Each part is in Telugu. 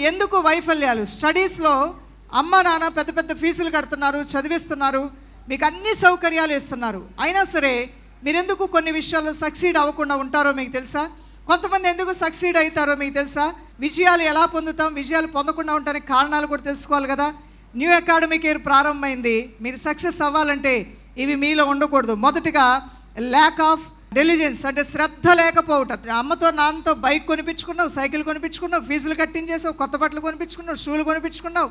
ఎందుకు వైఫల్యాలు? స్టడీస్లో అమ్మ నాన్న పెద్ద పెద్ద ఫీజులు కడుతున్నారు చదివిస్తున్నారు మీకు అన్ని సౌకర్యాలు ఇస్తున్నారు. అయినా సరే మీరెందుకు కొన్ని విషయాల్లో సక్సీడ్ అవ్వకుండా ఉంటారో మీకు తెలుసా? కొంతమంది ఎందుకు సక్సీడ్ అవుతారో మీకు తెలుసా? విజయాలు ఎలా పొందుతాం? విజయాలు పొందకుండా ఉండడానికి కారణాలు కూడా తెలుసుకోవాలి కదా. న్యూ అకాడమిక్ ఇయర్ ప్రారంభమైంది. మీరు సక్సెస్ అవ్వాలంటే ఇవి మీలో ఉండకూడదు. మొదటిగా ల్యాక్ ఆఫ్ డెలిజెన్స్ అంటే శ్రద్ధ లేకపోవటం. అమ్మతో నాన్నతో బైక్ కొనిపించుకున్నావు సైకిల్ కొనిపించుకున్నావు ఫీజులు కట్టించేసావు కొత్త బట్టలు కొనిపించుకున్నావు షూలు కొనిపించుకున్నావు.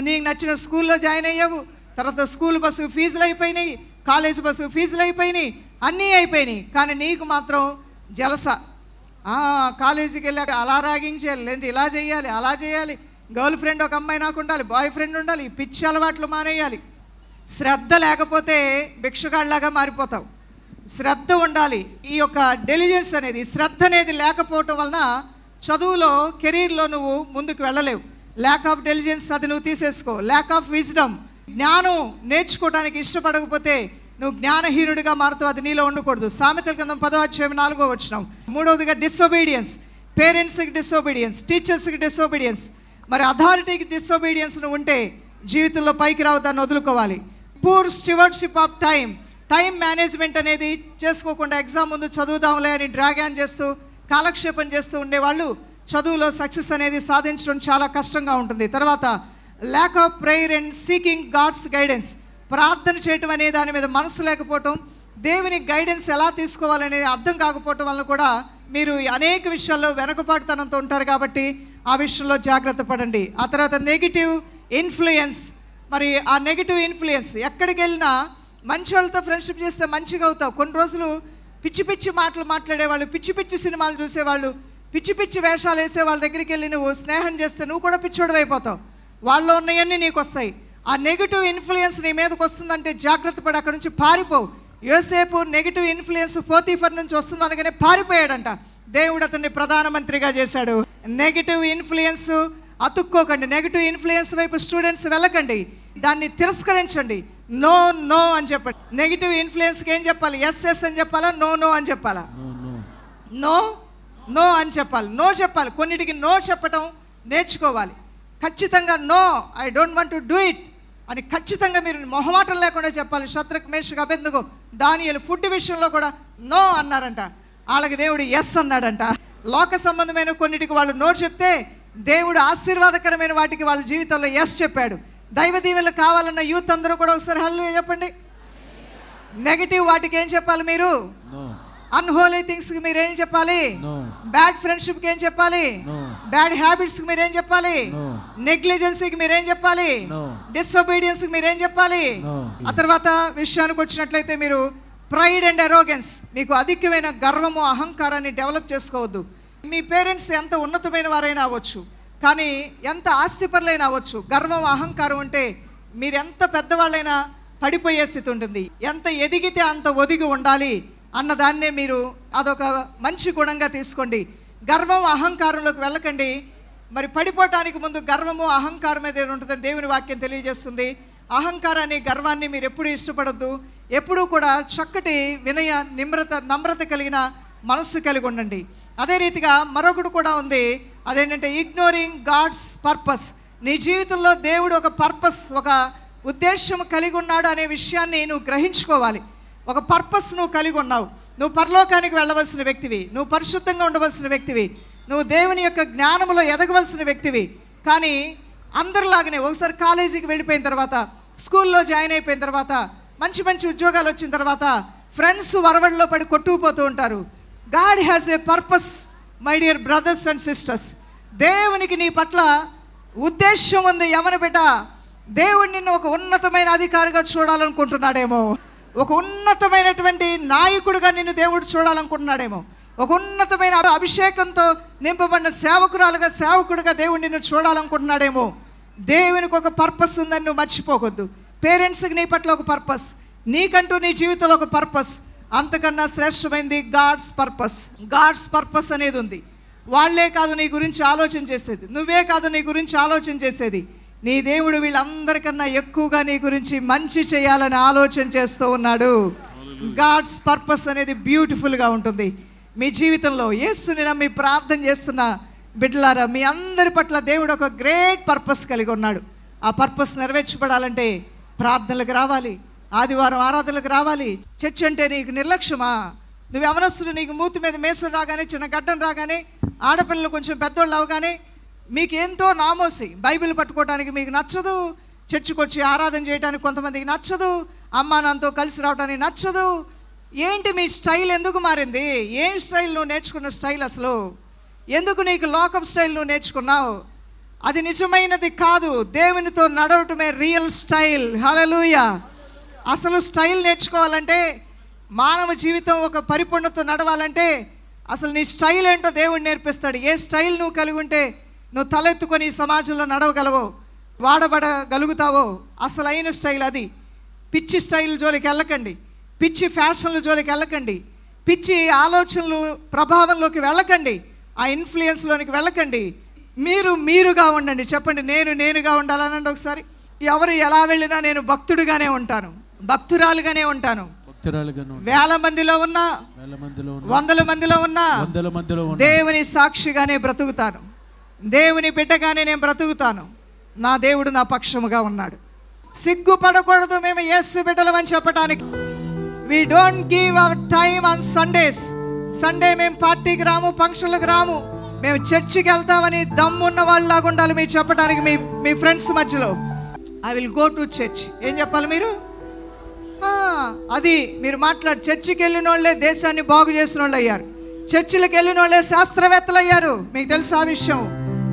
నీకు నచ్చిన స్కూల్లో జాయిన్ అయ్యావు. తర్వాత స్కూల్ బస్సు ఫీజులు అయిపోయినాయి కాలేజ్ బస్సు ఫీజులు అయిపోయినాయి అన్నీ అయిపోయినాయి. కానీ నీకు మాత్రం జలస. కాలేజీకి వెళ్ళాక అలా రాగించాలి చేయాలి లేదంటే ఇలా చేయాలి అలా చేయాలి. గర్ల్ ఫ్రెండ్ ఒక అమ్మాయి నాకు ఉండాలి బాయ్ ఫ్రెండ్ ఉండాలి పిచ్చి అలవాట్లు మానేయాలి. శ్రద్ధ లేకపోతే భిక్షగాళ్ళలాగా మారిపోతావు. శ్రద్ధ ఉండాలి. ఈ యొక్క డెలిజెన్స్ అనేది శ్రద్ధ అనేది లేకపోవటం వలన చదువులో కెరీర్లో నువ్వు ముందుకు వెళ్ళలేవు. ల్యాక్ ఆఫ్ డెలిజెన్స్ అది నువ్వు తీసేసుకో. ల్యాక్ ఆఫ్ విజ్డమ్ జ్ఞానం నేర్చుకోవడానికి ఇష్టపడకపోతే నువ్వు జ్ఞానహీనుడిగా మారుతూ అది నీలో ఉండకూడదు. సామెతల కింద పదో అధ్యాయం నాలుగో వచ్చినాం మూడవదిగా డిసొబీడియన్స్ పేరెంట్స్కి డిసొబీడియన్స్ టీచర్స్కి డిసొబీడియన్స్ మరి అథారిటీకి డిసొబీడియన్స్ నువ్వు ఉంటే జీవితంలో పైకి రావు దాన్ని వదులుకోవాలి. Poor stewardship of time time management అనేది చేసుకోకుండా ఎగ్జామ్ ముందు చదువుదాంలే అని డ్రాగాన్ చేస్తూ కాలక్షేపం చేస్తూ ఉండేవాళ్ళు చదువులో సక్సెస్ అనేది సాధించడం చాలా కష్టంగా ఉంటుంది. తర్వాత lack of prayer and seeking God's guidance ప్రార్థన చేయటం అనే దాని మీద మనసు లేకపోవటం దేవుని గైడెన్స్ ఎలా తీసుకోవాలనేది అర్థం కాకపోవటం వల్ల కూడా మీరు అనేక విషయాల్లో వెనకపాటుతనంతో ఉంటారు కాబట్టి ఆ విషయంలో జాగ్రత్త పడండి. ఆ తర్వాత నెగిటివ్ ఇన్ఫ్లుయెన్స్ మరి ఆ నెగిటివ్ ఇన్ఫ్లుయెన్స్ ఎక్కడికి వెళ్ళినా మంచి వాళ్ళతో ఫ్రెండ్షిప్ చేస్తే మంచిగా అవుతావు. కొన్ని రోజులు పిచ్చి పిచ్చి మాటలు మాట్లాడేవాళ్ళు పిచ్చి పిచ్చి సినిమాలు చూసేవాళ్ళు పిచ్చి పిచ్చి వేషాలు వేసే వాళ్ళ దగ్గరికి వెళ్ళి నువ్వు స్నేహం చేస్తే నువ్వు కూడా పిచ్చోడు అయిపోతావు. వాళ్ళలో ఉన్నవన్నీ నీకు వస్తాయి. ఆ నెగిటివ్ ఇన్ఫ్లుయెన్స్ నీ మీదకి వస్తుందంటే జాగ్రత్త పడి అక్కడ నుంచి పారిపోవు. యోసేపు నెగిటివ్ ఇన్ఫ్లుయెన్స్ ఫోర్టీఫర్ నుంచి వస్తుంది అనగానే పారిపోయాడంట. దేవుడు అతన్ని ప్రధానమంత్రిగా చేశాడు. నెగిటివ్ ఇన్ఫ్లుయెన్స్ అతుక్కోకండి. నెగిటివ్ ఇన్ఫ్లుయెన్స్ వైపు స్టూడెంట్స్ వెళ్ళకండి. దాన్ని తిరస్కరించండి. నో నో అని చెప్పండి. నెగిటివ్ ఇన్ఫ్లుయెన్స్కి ఏం చెప్పాలి? ఎస్ ఎస్ అని చెప్పాలా? నో నో అని చెప్పాలా? నో నో అని చెప్పాలి. నో చెప్పాలి. కొన్నిటికి నో చెప్పటం నేర్చుకోవాలి. ఖచ్చితంగా no I don't want to do it అని ఖచ్చితంగా మీరు మొహమాటం లేకుండా చెప్పాలి. శత్రుక్ మేషకు అభెందుకు దానియలు ఫుడ్ విషయంలో కూడా నో అన్నారంట. వాళ్ళకి దేవుడు ఎస్ అన్నాడంట. లోక సంబంధమైన కొన్నిటికి వాళ్ళు నో చెప్తే దేవుడు ఆశీర్వాదకరమైన వాటికి వాళ్ళ జీవితంలో ఎస్ చెప్పాడు దైవ దీవెనలు కావాలన్న యూత్ అందరూ కూడా ఒకసారి హల్లు చెప్పండి నెగిటివ్ వాటికి ఏం చెప్పాలి మీరు. అన్హోలీ థింగ్స్కి మీరు ఏం చెప్పాలి. బ్యాడ్ ఫ్రెండ్షిప్కి ఏం చెప్పాలి. బ్యాడ్ హ్యాబిట్స్కి మీరేం చెప్పాలి. నెగ్లిజెన్సీకి మీరేం చెప్పాలి. డిసొబీడియన్స్కి మీరేం చెప్పాలి. ఆ తర్వాత విషయానికి వచ్చినట్లయితే మీరు ప్రైడ్ అండ్ ఎరోగెన్స్ మీకు అధికమైన గర్వము అహంకారాన్ని డెవలప్ చేసుకోవద్దు మీ పేరెంట్స్ ఎంత ఉన్నతమైన వారైనా అవ్వచ్చు కానీ ఎంత ఆస్తిపరులైనా అవ్వచ్చు గర్వం అహంకారం ఉంటే మీరు ఎంత పెద్దవాళ్ళైనా పడిపోయే స్థితి ఉంటుంది. ఎంత ఎదిగితే అంత ఒదిగి ఉండాలి అన్నదాన్నే మీరు అదొక మంచి గుణంగా తీసుకోండి. గర్వం అహంకారంలోకి వెళ్ళకండి. మరి పడిపోవటానికి ముందు గర్వము అహంకారం మీద ఉంటుందని దేవుని వాక్యం తెలియజేస్తుంది. అహంకారాన్ని గర్వాన్ని మీరు ఎప్పుడు ఇష్టపడద్దు. ఎప్పుడూ కూడా చక్కటి వినయ నిమ్రత నమ్రత కలిగిన మనస్సు కలిగి ఉండండి. అదే రీతిగా మరొకటి కూడా ఉంది. అదేంటంటే ఇగ్నోరింగ్ గాడ్స్ పర్పస్ నీ జీవితంలో దేవుడు ఒక పర్పస్ ఒక ఉద్దేశం కలిగి ఉన్నాడు అనే విషయాన్ని నువ్వు గ్రహించుకోవాలి. ఒక పర్పస్ నువ్వు కలిగి ఉన్నావు. నువ్వు పరలోకానికి వెళ్ళవలసిన వ్యక్తివి. నువ్వు పరిశుద్ధంగా ఉండవలసిన వ్యక్తివి. నువ్వు దేవుని యొక్క జ్ఞానంలో ఎదగవలసిన వ్యక్తివి. కానీ అందరిలాగానే ఒకసారి కాలేజీకి వెళ్ళిపోయిన తర్వాత స్కూల్లో జాయిన్ అయిపోయిన తర్వాత మంచి మంచి ఉద్యోగాలు వచ్చిన తర్వాత ఫ్రెండ్స్ వరవడిలో పడి కొట్టుకుపోతూ ఉంటారు. God has a purpose my dear brothers and sisters దేవునికి నీ పట్ల ఉద్దేశం ఉంది. యమన బిడ్డ? దేవుడు నిన్ను ఒక ఉన్నతమైన అధికారిగా చూడాలనుకుంటున్నాడేమో. ఒక ఉన్నతమైనటువంటి నాయకుడిగా నిన్ను దేవుడు చూడాలనుకుంటున్నాడేమో. ఒక ఉన్నతమైన అభిషేకంతో నింపబడిన సేవకురాలుగా సేవకుడిగా దేవుడు నిన్ను చూడాలనుకుంటున్నాడేమో. దేవునికి ఒక పర్పస్ ఉందని నువ్వు మర్చిపోవద్దు పేరెంట్స్కి నీ పట్ల ఒక పర్పస్ నీకంటూ నీ జీవితంలో ఒక పర్పస్ అంతకన్నా శ్రేష్టమైంది గాడ్స్ పర్పస్. గాడ్స్ పర్పస్ అనేది ఉంది. వాళ్ళే కాదు నీ గురించి ఆలోచన చేసేది. నువ్వే కాదు నీ గురించి ఆలోచన చేసేది. నీ దేవుడు వీళ్ళందరికన్నా ఎక్కువగా నీ గురించి మంచి చేయాలని ఆలోచన చేస్తూ ఉన్నాడు. గాడ్స్ పర్పస్ అనేది బ్యూటిఫుల్గా ఉంటుంది. మీ జీవితంలో యేసుని నమ్మి ప్రార్థన చేస్తున్న బిడ్డలారా మీ అందరి పట్ల దేవుడు ఒక గ్రేట్ పర్పస్ కలిగి ఉన్నాడు. ఆ పర్పస్ నెరవేర్చబడాలంటే ప్రార్థనలకు రావాలి. ఆదివారం ఆరాధనలకు రావాలి. చర్చ్ అంటే నీకు నిర్లక్ష్యమా? నువ్వు ఎవరస్తులు నీకు మూతి మీద మేసులు రాగానే చిన్న గడ్డం రాగానే ఆడపిల్లలు కొంచెం పెద్దోళ్ళు అవగానే మీకు ఎంతో నామోసి బైబిల్ పట్టుకోవడానికి మీకు నచ్చదు. చర్చికి వచ్చి ఆరాధన చేయడానికి కొంతమందికి నచ్చదు. అమ్మా నాన్నతో కలిసి రావడానికి నచ్చదు. ఏంటి మీ స్టైల్ ఎందుకు మారింది? ఏం స్టైల్ నువ్వు నేర్చుకున్న స్టైల్ అసలు? ఎందుకు నీకు లోకం స్టైల్ నువ్వు నేర్చుకున్నావు? అది నిజమైనది కాదు. దేవునితో నడవటమే రియల్ స్టైల్. హలలుయా అసలు స్టైల్ నేర్చుకోవాలంటే మానవ జీవితం ఒక పరిపూర్ణత నడవాలంటే అసలు నీ స్టైల్ ఏంటో దేవుడు నేర్పిస్తాడు. ఏ స్టైల్ నువ్వు కలిగి ఉంటే నువ్వు తలెత్తుకొని సమాజంలో నడవగలవో వాడబడగలుగుతావో అసలైన స్టైల్ అది. పిచ్చి స్టైల్ జోలికి వెళ్ళకండి. పిచ్చి ఫ్యాషన్ల జోలికి వెళ్ళకండి. పిచ్చి ఆలోచనలు ప్రభావంలోకి వెళ్ళకండి. ఆ ఇన్ఫ్లుయెన్స్లోనికి వెళ్ళకండి. మీరు మీరుగా ఉండండి. చెప్పండి నేను నేనుగా ఉండాలనండి ఒకసారి. ఎవరు ఎలా వెళ్ళినా నేను భక్తుడిగానే ఉంటాను. భక్తురాలుగానే ఉంటాను. వేల మందిలో ఉన్నా వందల మందిలో ఉన్నా వందల మందిలో దేవుని సాక్షిగానే బ్రతుకుతాను. దేవుని బిడ్డగానే నేను బ్రతుకుతాను. నా దేవుడు నా పక్షముగా ఉన్నాడు. సిగ్గుపడకూడదు మేము యేసు బిడ్డలమని చెప్పడానికి we don't give our time on Sundays Sunday మేము పార్టీకి రాము ఫంక్షన్లకు రాము. మేము చర్చికి వెళ్తామని దమ్మున్న వాళ్ళలాగా ఉండాలి మీరు చెప్పడానికి మీ మీ ఫ్రెండ్స్ మధ్యలో. I will go to church ఏం చెప్పాలి మీరు? అది మీరు మాట్లాడు. చర్చికి వెళ్ళిన వాళ్ళే దేశాన్ని బాగు చేసిన వాళ్ళు అయ్యారు చర్చిలకు వెళ్ళిన వాళ్ళే శాస్త్రవేత్తలు అయ్యారు మీకు తెలుసు ఆ విషయం?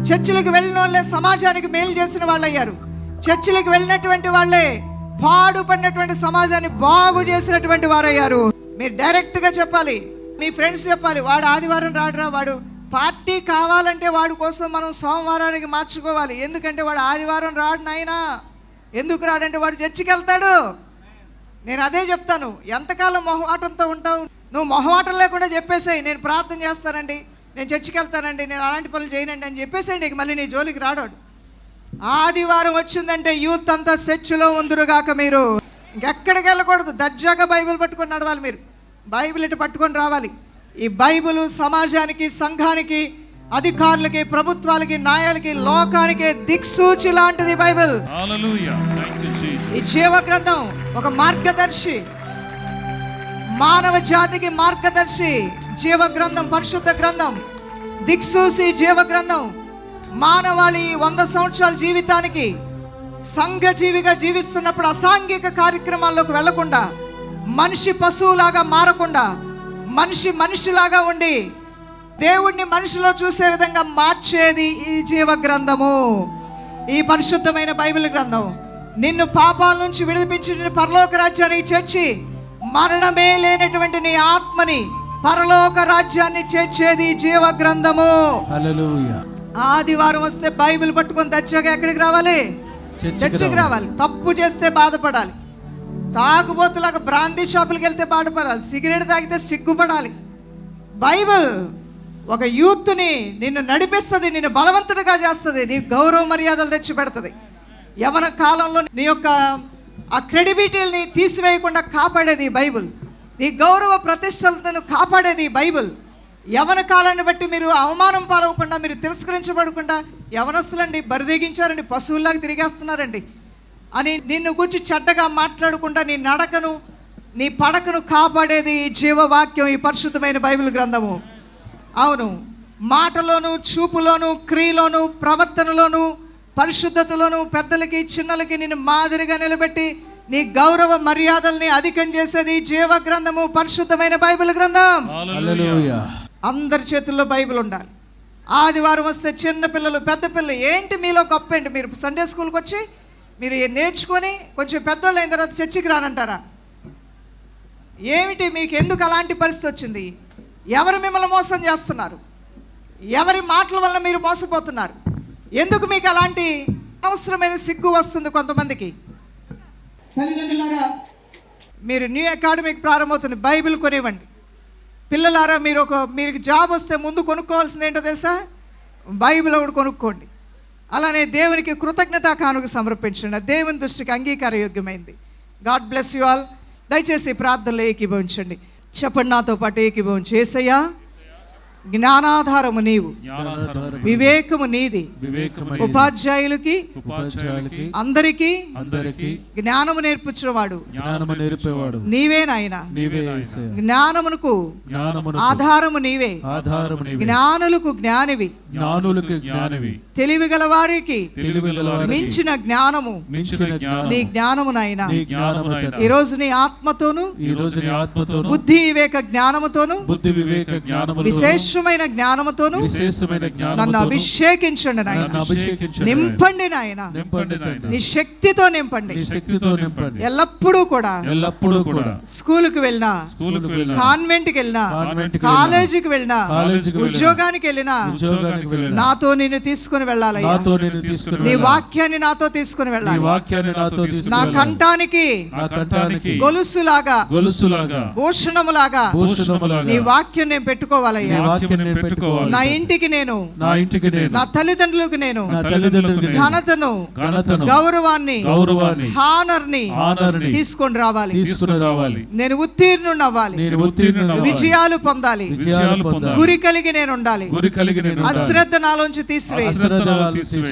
చర్చిలకు వెళ్ళిన వాళ్ళే సమాజానికి మేలు చేసిన వాళ్ళు అయ్యారు చర్చిలకు వెళ్ళినటువంటి వాళ్ళే పాడుపడినటువంటి సమాజాన్ని బాగు చేసినటువంటి వారు అయ్యారు మీరు డైరెక్ట్గా చెప్పాలి. మీ ఫ్రెండ్స్ చెప్పాలి. వాడు ఆదివారం రాడురా వాడు. పార్టీ కావాలంటే వాడి కోసం మనం సోమవారానికి మార్చుకోవాలి. ఎందుకంటే వాడు ఆదివారం రాడు నాయనా. ఎందుకు రాడంటే వాడు చర్చికి వెళ్తాడు నేను అదే చెప్తాను. ఎంతకాలం మొహమాటంతో ఉంటావు? నువ్వు మొహమాటం లేకుండా చెప్పేసాయి. నేను ప్రార్థన చేస్తానండి. నేను చర్చికి వెళ్తానండి. నేను అలాంటి పనులు చేయనండి అని చెప్పేసేయండి ఇక మళ్ళీ నీ జోలికి రాడాడు. ఆదివారం వచ్చిందంటే యూత్ అంతా చర్చిలో ఉందరుగాక మీరు. ఇంకెక్కడికి వెళ్ళకూడదు. దర్జాగా బైబిల్ పట్టుకొని నడవాలి మీరు. బైబిల్ ఇటు పట్టుకొని రావాలి. ఈ బైబిల్ సమాజానికి సంఘానికి అధికారులకి ప్రభుత్వాలకి న్యాయాలకి లోకానికి దిక్సూచి లాంటిది బైబిల్. ఈ జీవ గ్రంథం ఒక మార్గదర్శి. మానవ జాతికి మార్గదర్శి జీవ గ్రంథం పరిశుద్ధ గ్రంథం దిక్సూసి జీవ గ్రంథం మానవాళి వంద సంవత్సరాల జీవితానికి సంఘ జీవిగా జీవిస్తున్నప్పుడు అసాంఘిక కార్యక్రమాల్లోకి వెళ్ళకుండా మనిషి పశువులాగా మారకుండా మనిషి మనిషిలాగా ఉండి దేవుణ్ణి మనిషిలో చూసే విధంగా మార్చేది ఈ జీవ గ్రంథము ఈ పరిశుద్ధమైన బైబిల్ గ్రంథం. నిన్ను పాపాల నుంచి విడిపించి పరలోక రాజ్యానికి చేర్చి మరణమే లేనటువంటి నీ ఆత్మని పరలోక రాజ్యాన్ని చేర్చేది జీవ గ్రంథము ఆదివారం వస్తే బైబిల్ పట్టుకొని తెచ్చాక ఎక్కడికి రావాలి? చర్చికి చర్చికి రావాలి. తప్పు చేస్తే బాధపడాలి. తాగుబోతులాగా బ్రాందీ షాపులకు వెళ్తే బాధపడాలి. సిగరెట్ తాగితే సిగ్గుపడాలి. బైబిల్ ఒక యూత్ని నిన్ను నడిపిస్తుంది నిన్ను బలవంతుడిగా చేస్తుంది నీ గౌరవ మర్యాదలు తెచ్చి పెడుతుంది యవన కాలంలో నీ యొక్క ఆ క్రెడిబిలిటీని తీసివేయకుండా కాపాడేది బైబుల్ బైబిల్. నీ గౌరవ ప్రతిష్టలను కాపాడేది బైబుల్ బైబిల్. యవన కాలాన్ని బట్టి మీరు అవమానం పాలవకుండా మీరు తిరస్కరించబడకుండా యవనస్తులండి బరిదెగించారండి పశువుల్లాగా తిరిగేస్తున్నారండి. అని నిన్ను గురించి చెడ్డగా మాట్లాడకుండా నీ నడకను నీ పడకను కాపాడేది ఈ జీవవాక్యం ఈ పరిశుద్ధమైన బైబిల్ గ్రంథము. అవును. మాటలోను చూపులోను క్రియలోను ప్రవర్తనలోను పరిశుద్ధతలోను పెద్దలకి చిన్నలకి నిన్ను మాదిరిగా నిలబెట్టి నీ గౌరవ మర్యాదల్ని అధికం చేసేది జీవ గ్రంథము పరిశుద్ధమైన బైబిల్ గ్రంథం. అందరి చేతుల్లో బైబిల్ ఉండాలి. ఆదివారం వస్తే చిన్న పిల్లలు పెద్ద పిల్లలు ఏంటి మీలో గొప్ప ఏంటి? మీరు సండే స్కూల్కి వచ్చి మీరు నేర్చుకొని కొంచెం పెద్దోళ్ళు అయిన తర్వాత చర్చికి రానంటారా? ఏమిటి మీకు ఎందుకు అలాంటి పరిస్థితి వచ్చింది? ఎవరు మిమ్మల్ని మోసం చేస్తున్నారు? ఎవరి మాటల వల్ల మీరు మోసపోతున్నారు? ఎందుకు మీకు అలాంటి అవసరమైన సిగ్గు వస్తుంది కొంతమందికి? తల్లిదండ్రులారా మీరు న్యూ అకాడమిక్ ప్రారంభమవుతుంది బైబిల్ కొనివ్వండి. పిల్లలారా మీరు ఒక మీకు జాబ్ వస్తే ముందు కొనుక్కోవాల్సింది ఏంటో తెలుసా? బైబిల్ ఒకటి కొనుక్కోండి. అలానే దేవునికి కృతజ్ఞత కానుక సమర్పించండి. దేవుని దృష్టికి అంగీకారయోగ్యమైంది. God bless you all. దయచేసి ప్రార్థనలో ఏకీభవించండి. చెప్పండి నాతో పాటు ఏకీభవించి. ఏసయ్యా జ్ఞానాధారము నీవు. వివేకము నీది. ఉపాధ్యాయులకి ఉపాధ్యాయులకి అందరికీ అందరికి జ్ఞానము నేర్పుచున్నవాడు జ్ఞానము నేర్పేవాడు. నీవే నాయన. నీవే. జ్ఞానమునకు జ్ఞానమును ఆధారము నీవే. ఆధారము నీవే. జ్ఞానులకు జ్ఞానివి. జ్ఞానులకు జ్ఞానివి. తెలివి గల వారికి మించిన జ్ఞానము. మించిన నీ జ్ఞానము నాయన. నీ జ్ఞానము ఈ రోజు నీ ఆత్మతోను ఈ రోజు నీ ఆత్మతోను బుద్ధి వివేక జ్ఞానముతోను బుద్ధి వివేక జ్ఞానములు విశేషమైన జ్ఞానముతోను విశేషమైన నన్ను జ్ఞానముతో అభిషేకించండి నాయన. నన్ను అభిషేకించండి నింపండి నాయన. నింపండి నీ శక్తితో నింపండి. నీ శక్తితో నింపండి. ఎల్లప్పుడూ కూడా ఎల్లప్పుడూ కూడా స్కూలుకు వెళ్ళినా స్కూలుకు వెళ్ళిన కాన్వెంట్కి వెళ్ళినా కాన్వెంట్కి కాలేజీకి వెళ్ళినా కాలేజీకి వెళ్ళినా, ఉద్యోగానికి వెళ్ళినా ఉద్యోగానికి వెళ్ళిన నాతో నిన్ను తీసుకుని వెళ్ళాలయ్యా. నాతో నేను తీసుకుని నీ వెళ్ళాలి. వాక్యాన్ని నాతో తీసుకుని నీ వెళ్ళాలి వాక్యాన్ని నాతో నా తీసుకుని కంఠానికి నా కంఠానికి గొలుసులాగా గొలుసులాగా భూషణములాగా భూషణములాగా నీ వాక్యం నేను నీ పెట్టుకోవాలయ్యా వాక్యం నేను పెట్టుకోవాలి. నా ఇంటికి నేను. నా ఇంటికి నేను. నా తల్లిదండ్రులకు నేను. నా తల్లిదండ్రులకు ఘనతను. ఘనతను. గౌరవాన్ని. గౌరవాన్ని. హానర్ని. ఆనర్ని తీసుకొని రావాలి. తీసుకుని రావాలి. నేను ఉత్తీర్ణుడు అవ్వాలి నేను ఉత్తీర్ణ విజయాలు పొందాలి. విజయాలు పొందాలి. గురి కలిగి నేను ఉండాలి. గురి కలిగి నేను ఉండాలి. అశ్రద్ధ నాలోంచి తీసివేయి.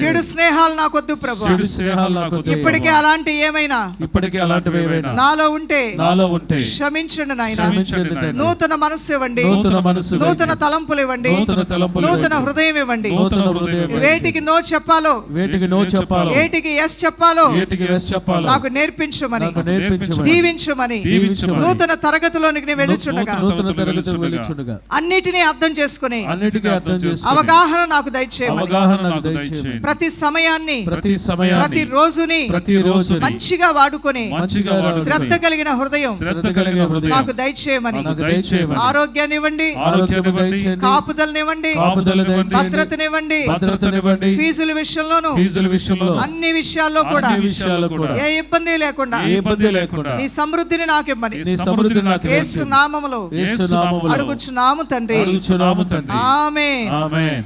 చెడు స్నేహాలు నాకొద్దు ప్రభు. చెడు స్నేహాలు నాకు వద్దు. ఇప్పటికే అలాంటి ఏమైనా? ఇప్పటికే అలాంటివి ఏవైనా నాలో ఉంటే నాలో ఉంటే క్షమించండి నాయన. క్షమించండి. నూతన మనస్సు ఇవ్వండి. నూతన మనసు నూతన తలంపులు ఇవ్వండి. నూతన తలంపులు నూతన ఇవ్వండి. హృదయం ఇవ్వండి. నూతన హృదయం వేటికి నో చెప్పాలో వేటికి నో చెప్పాలో వేటికి ఎస్ చెప్పాలో వేటికి వెస్ చెప్పాలో నాకు నేర్పించమని నాకు నేర్పించమని దీవించమని నూతన తరగతిలోనికి వెళ్ళుచుండగా నూతన తరగతి వెళ్ళుచుండగా అన్నిటినీ అర్థం చేసుకుని అన్నిటికీ అర్థం చేసుకుని అవగాహన నాకు దయచేయమని అవగాహన నాకు దయచేయమని ప్రతి సమయాన్ని ప్రతి సమయాన్ని ప్రతి రోజుని ప్రతి రోజు మంచిగా వాడుకొని మంచిగా శ్రద్ధ కలిగిన హృదయం శ్రద్ధ కలిగిన హృదయం నాకు దయచేయమని నాకు దయచేయమని ఆరోగ్యాన్ని ఇవ్వండి ఆరోగ్యం దయచేయండి కాపుదలనివ్వండి. భద్రతనివ్వండి. భద్రతనివ్వండి. ఫీజుల విషయంలోను ఫీజుల విషయంలో. అన్ని విషయాల్లో కూడా. అన్ని విషయాల్లో కూడా. ఏ ఇబ్బంది లేకుండా. ఏ ఇబ్బంది లేకుండా. నీ సమృద్ధిని నాకు ఇవ్వని నీ సమృద్ధి నాకు యేసు నామములో యేసు నామములో. అడుగుచున్నాము తండ్రి. అడుగుచున్నాము తండ్రి. ఆమె ఆమేన్.